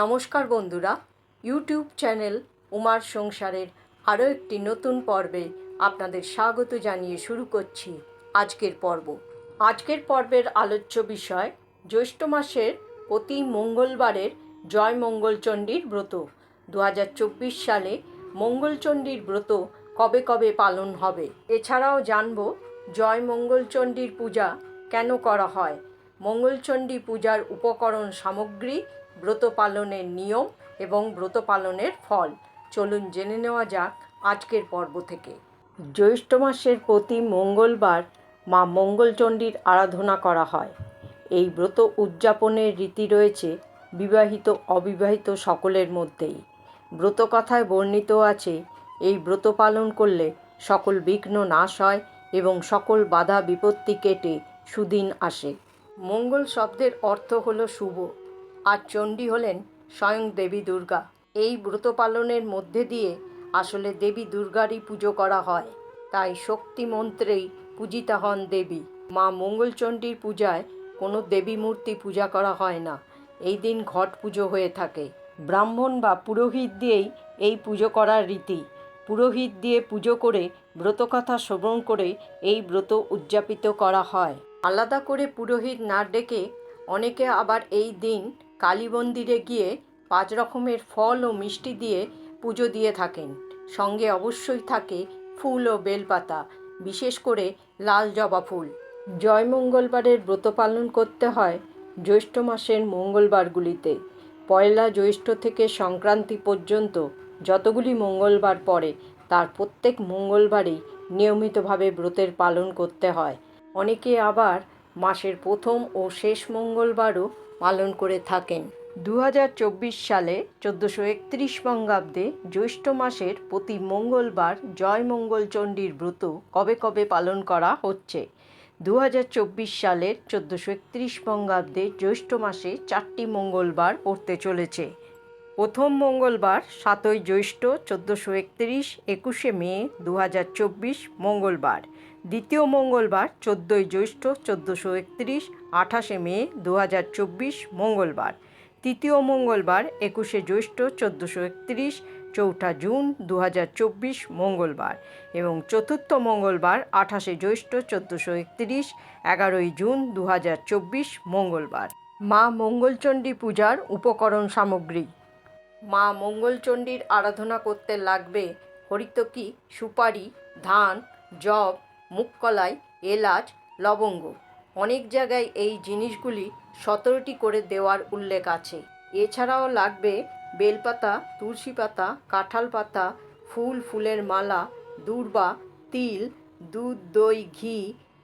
নমস্কার বন্ধুরা YouTube channel উমার সংসারের আরও একটি নতুন পর্বে আপনাদের স্বাগত জানিয়ে শুরু করছি আজকের পর্ব। আজকের পর্বের আলোচ্য বিষয়, জ্যৈষ্ঠ মাসের প্রতি মঙ্গলবারের জয় মঙ্গলচণ্ডীর ব্রত। দু হাজার চব্বিশ সালে মঙ্গলচণ্ডীর ব্রত কবে কবে পালন হবে? এছাড়াও জানব জয় মঙ্গলচণ্ডীর পূজা কেন করা হয়? মঙ্গলচণ্ডী পূজার উপকরণ সামগ্রী ব্রত পালনের নিয়ম এবং ব্রত পালনের ফল। চলুন জেনে নেওয়া যাক আজকের পর্ব থেকে। জ্যৈষ্ঠ মাসের প্রতি মঙ্গলবার মা মঙ্গলচণ্ডীর আরাধনা করা হয়। এই ব্রত উদযাপনের রীতি রয়েছে বিবাহিত, অবিবাহিত সকলের মধ্যেই। ব্রত কথায় বর্ণিত আছে, এই ব্রত পালন করলে সকল বিঘ্ন নাশ হয় এবং সকল বাধা বিপত্তি কেটে সুদিন আসে। মঙ্গল শব্দের অর্থ হল শুভ। আর চণ্ডী হলেন স্বয়ং দেবী দুর্গা। এই ব্রত পালনের মধ্যে দিয়ে আসলে দেবী দুর্গারই পুজো করা হয়। তাই শক্তি মন্ত্রেই পূজিতা হন দেবী। মা মঙ্গলচণ্ডীর পূজায় কোনো দেবী মূর্তি পূজা করা হয় না। এই দিন ঘট পুজো হয়ে থাকে। ব্রাহ্মণ বা পুরোহিত দিয়েই এই পুজো করার রীতি। পুরোহিত দিয়ে পুজো করে ব্রতকথা শ্রবণ করে এই ব্রত উদযাপিত করা হয়। আলাদা করে পুরোহিত না ডেকে অনেকে আবার এই দিন কালী মন্দিরে গিয়ে পাঁচ রকমের ফল ও মিষ্টি দিয়ে পুজো দিয়ে থাকেন। সঙ্গে অবশ্যই থাকে ফুল ও বেলপাতা, বিশেষ করে লাল জবা ফুল। জয় মঙ্গলবারের ব্রত পালন করতে হয় জ্যৈষ্ঠ মাসের মঙ্গলবারগুলিতে। পয়লা জ্যৈষ্ঠ থেকে সংক্রান্তি পর্যন্ত যতগুলি মঙ্গলবার পড়ে, তার প্রত্যেক মঙ্গলবারেই নিয়মিতভাবে ব্রতের পালন করতে হয়। অনেকে আবার মাসের প্রথম ও শেষ মঙ্গলবারও পালন করে থাকেন। দু হাজার চব্বিশ সালে চোদ্দোশো একত্রিশ বঙ্গাব্দে জ্যৈষ্ঠ মাসের প্রতি মঙ্গলবার জয় মঙ্গলচণ্ডীর ব্রত কবে কবে পালন করা হচ্ছে? দু হাজার চব্বিশ সালের চোদ্দোশো একত্রিশ বঙ্গাব্দে জ্যৈষ্ঠ মাসে চারটি মঙ্গলবার পড়তে চলেছে। প্রথম মঙ্গলবার সাতই জ্যৈষ্ঠ চোদ্দোশো একত্রিশ একুশে মে দু হাজার চব্বিশ মঙ্গলবার। দ্বিতীয় মঙ্গলবার, চোদ্দোই জ্যৈষ্ঠ, চোদ্দোশো একত্রিশ, আঠাশে মে দু হাজার চব্বিশ মঙ্গলবার। তৃতীয় মঙ্গলবার, একুশে জ্যৈষ্ঠ, চোদ্দোশো একত্রিশ, চৌঠা জুন দু চব্বিশ মঙ্গলবার। এবং চতুর্থ মঙ্গলবার, আঠাশে জ্যৈষ্ঠ, চোদ্দোশো একত্রিশ, এগারোই জুন দু চব্বিশ মঙ্গলবার। মা মঙ্গলচণ্ডী পূজার উপকরণ সামগ্রী। মা মঙ্গলচণ্ডীর আরাধনা করতে লাগবে হরিতকি সুপারি, ধান জব মুগকলাই এলাচ, লবঙ্গ অনেক জায়গায় এই জিনিসগুলি সতেরোটি করে দেওয়ার উল্লেখ আছে। এছাড়াও লাগবে বেলপাতা তুলসী পাতা কাঁঠাল পাতা ফুল, ফুলের মালা, দূর্বা, তিল, দুধ, দই, ঘি,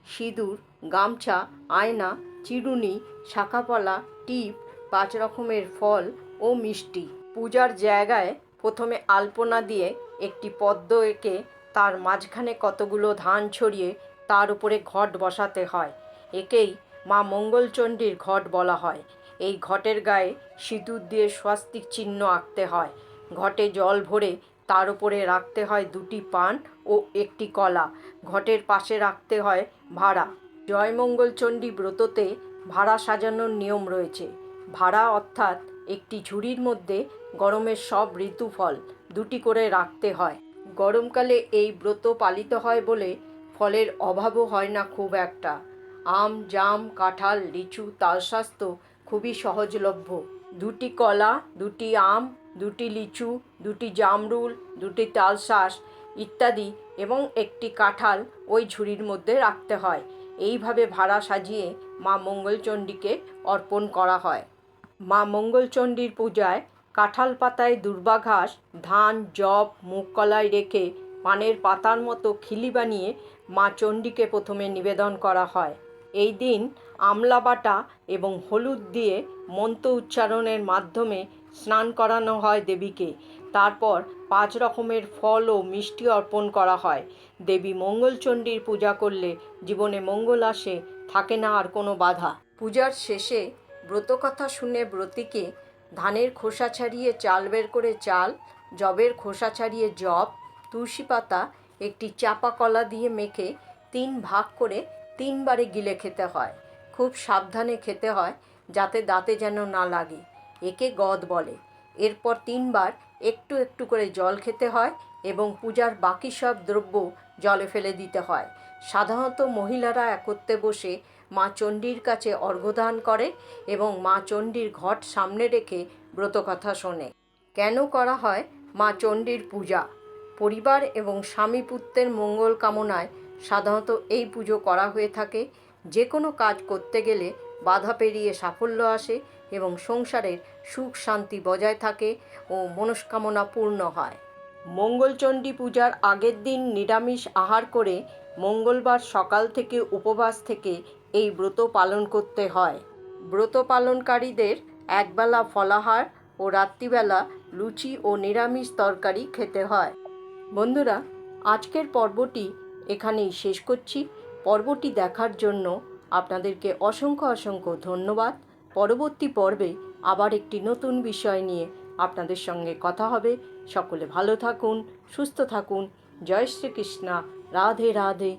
সিঁদুর, গামছা, আয়না, চিরুনি, শাখাপলা, টিপ, পাঁচ রকমের ফল ও মিষ্টি। পূজার জায়গায় প্রথমে আলপনা দিয়ে একটি পদ্ম এঁকে তার মাঝখানে কতগুলো ধান ছড়িয়ে তার উপরে ঘট বসাতে হয়। একেই মা মঙ্গলচণ্ডীর ঘট বলা হয়। এই ঘটের গায়ে সিঁদুর দিয়ে স্বাস্তিক চিহ্ন আঁকতে হয়। ঘটে জল ভরে তার উপরে রাখতে হয় দুটি পান ও একটি কলা। ঘটের পাশে রাখতে হয় ভাড়া। জয়মঙ্গলচণ্ডী ব্রততে ভাড়া সাজানোর নিয়ম রয়েছে। ভাড়া অর্থাৎ একটি ঝুড়ির মধ্যে গরমের সব ঋতুফল দুটি করে রাখতে হয়। গরমকালে এই ব্রত পালিত হয় বলে ফলের অভাবও হয় না খুব একটা। আম, জাম, কাঁঠাল, লিচু তালস্বাস্থ্য খুবই সহজলভ্য। দুটি কলা, দুটি আম, দুটি লিচু, দুটি জামরুল, দুটি তালশাঁস ইত্যাদি এবং একটি কাঁঠাল ওই ঝুড়ির মধ্যে রাখতে হয়। এইভাবে ভাড়া সাজিয়ে মা মঙ্গলচণ্ডীকে অর্পণ করা হয়। মা মঙ্গলচণ্ডীর পূজায় কাঁঠাল পাতায় দুর্বাঘাস, ধান জব মুগকলাই রেখে পানের পাতার মতো খিলি বানিয়ে মা চণ্ডীকে প্রথমে নিবেদন করা হয়। এই দিন আমলা বাটা এবং হলুদ দিয়ে মন্ত্র উচ্চারণের মাধ্যমে স্নান করানো হয় দেবীকে। তারপর পাঁচ রকমের ফল ও মিষ্টি অর্পণ করা হয়। দেবী মঙ্গলচণ্ডীর পূজা করলে জীবনে মঙ্গল আসে, থাকে না আর কোনো বাধা। পূজার শেষে ব্রতকথা শুনে ব্রতীকে ধানের খোসা ছাড়িয়ে চাল বের করে চাল জবের খোসা ছাড়িয়ে জব তুলসী পাতা, একটি চাপা কলা দিয়ে মেখে তিন ভাগ করে তিনবারে গিলে খেতে হয়। খুব সাবধানে খেতে হয়, যাতে দাঁতে যেন না লাগে। একে গদ বলে। এরপর তিনবার একটু একটু করে জল খেতে হয় এবং পূজার বাকি সব দ্রব্য জলে ফেলে দিতে হয়। সাধারণত মহিলারা একত্রে বসে মা চণ্ডীর কাছে অর্ঘ্যদান করে এবং মা চণ্ডীর ঘট সামনে রেখে ব্রতকথা শোনে। কেন করা হয়? মা চণ্ডীর পূজা। পরিবার এবং স্বামী পুত্রের মঙ্গল কামনায় সাধারণত এই পুজো করা হয়ে থাকে। যে কোনো কাজ করতে গেলে বাধা পেরিয়ে সাফল্য আসে এবং সংসারের সুখ শান্তি বজায় থাকে ও মনস্কামনা পূর্ণ হয়। মঙ্গলচণ্ডী পূজার আগের দিন নিরামিষ আহার করে মঙ্গলবার সকাল থেকে উপবাস থেকে এই ব্রত পালন করতে হয়। ব্রত পালনকারীদের একবেলা ফলাহার ও রাত্রিবেলা লুচি ও নিরামিষ তরকারি খেতে হয়। বন্ধুরা, আজকের পর্বটি এখানেই শেষ করছি। পর্বটি দেখার জন্য আপনাদেরকে অসংখ্য অসংখ্য ধন্যবাদ। পরবর্তী পর্বে আবার একটি নতুন বিষয় নিয়ে আপনাদের সঙ্গে কথা হবে। সকলে ভালো থাকুন, সুস্থ থাকুন। জয় শ্রীকৃষ্ণা। রাধে রাধে।